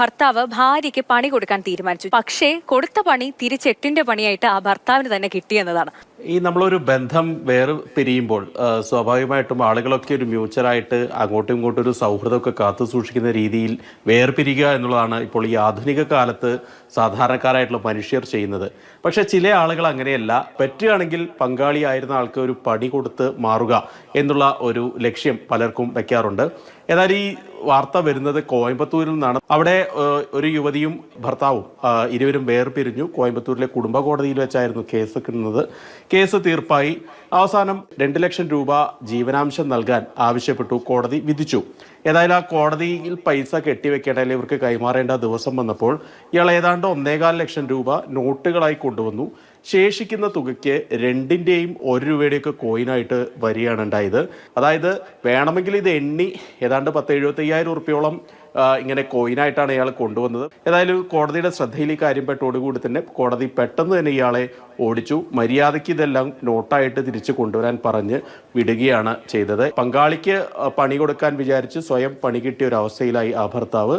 ഭർത്താവ് ഭാര്യയ്ക്ക് പണി കൊടുക്കാൻ തീരുമാനിച്ചു. പക്ഷേ കൊടുത്ത പണി തിരിച്ചെട്ടിന്റെ പണിയായിട്ട് ആ ഭർത്താവിന് തന്നെ കിട്ടിയെന്നതാണ് ഈ നമ്മളൊരു ബന്ധം വേറെ പിരിയുമ്പോൾ സ്വാഭാവികമായിട്ടും ആളുകളൊക്കെ ഒരു മ്യൂച്വലായിട്ട് അങ്ങോട്ടും ഇങ്ങോട്ടും ഒരു സൗഹൃദമൊക്കെ കാത്തു സൂക്ഷിക്കുന്ന രീതിയിൽ വേർപിരിയുക എന്നുള്ളതാണ് ഇപ്പോൾ ഈ ആധുനിക കാലത്ത് സാധാരണക്കാരായിട്ടുള്ള മനുഷ്യർ ചെയ്യുന്നത്. പക്ഷേ ചില ആളുകൾ അങ്ങനെയല്ല. പറ്റുകയാണെങ്കിൽ പങ്കാളിയായിരുന്ന ആൾക്ക് ഒരു പണി കൊടുത്ത് മാറുക എന്നുള്ള ഒരു ലക്ഷ്യം പലർക്കും വയ്ക്കാറുണ്ട് എന്നാൽ ഈ വാർത്ത വരുന്നത് കോയമ്പത്തൂരിൽ നിന്നാണ്. അവിടെ ഒരു യുവതിയും ഭർത്താവും ഇരുവരും വേർപിരിഞ്ഞു. കോയമ്പത്തൂരിലെ കുടുംബ കോടതിയിൽ വെച്ചായിരുന്നു കേസ് കിട്ടുന്നത് കേസ് തീർപ്പായി. അവസാനം രണ്ട് ലക്ഷം രൂപ ജീവനാംശം നൽകാൻ ആവശ്യപ്പെട്ടു. കോടതി വിധിച്ചു. ഏതായാലും ആ കോടതിയിൽ പൈസ കെട്ടിവെക്കേണ്ട അല്ലെങ്കിൽ ഇവർക്ക് കൈമാറേണ്ട ദിവസം വന്നപ്പോൾ ഇയാൾ ഏതാണ്ട് ഒന്നേകാൽ ലക്ഷം രൂപ നോട്ടുകളായി കൊണ്ടുവന്നു. ശേഷിക്കുന്ന തുകയ്ക്ക് രണ്ടിന്റെയും ഒരു രൂപയുടെയൊക്കെ കോയിനായിട്ട് വരികയാണ് ഉണ്ടായത്. അതായത് വേണമെങ്കിൽ ഇത് എണ്ണി ഏതാണ്ട് പത്ത് എഴുപത്തയ്യായിരം ഉറുപ്പ്യോളം ഇങ്ങനെ കോയിനായിട്ടാണ് ഇയാൾ കൊണ്ടുവന്നത്. ഏതായാലും കോടതിയുടെ ശ്രദ്ധയിൽ ഈ കാര്യം പെട്ടോടുകൂടി തന്നെ കോടതി പെട്ടെന്ന് തന്നെ ഇയാളെ ഓടിച്ചു. മര്യാദയ്ക്ക് ഇതെല്ലാം നോട്ടായിട്ട് തിരിച്ചു കൊണ്ടുവരാൻ പറഞ്ഞ് വിടുകയാണ് ചെയ്തത്. പങ്കാളിക്ക് പണി കൊടുക്കാൻ വിചാരിച്ച് സ്വയം പണി കിട്ടിയ ഒരു അവസ്ഥയിലായി ആ ഭർത്താവ്.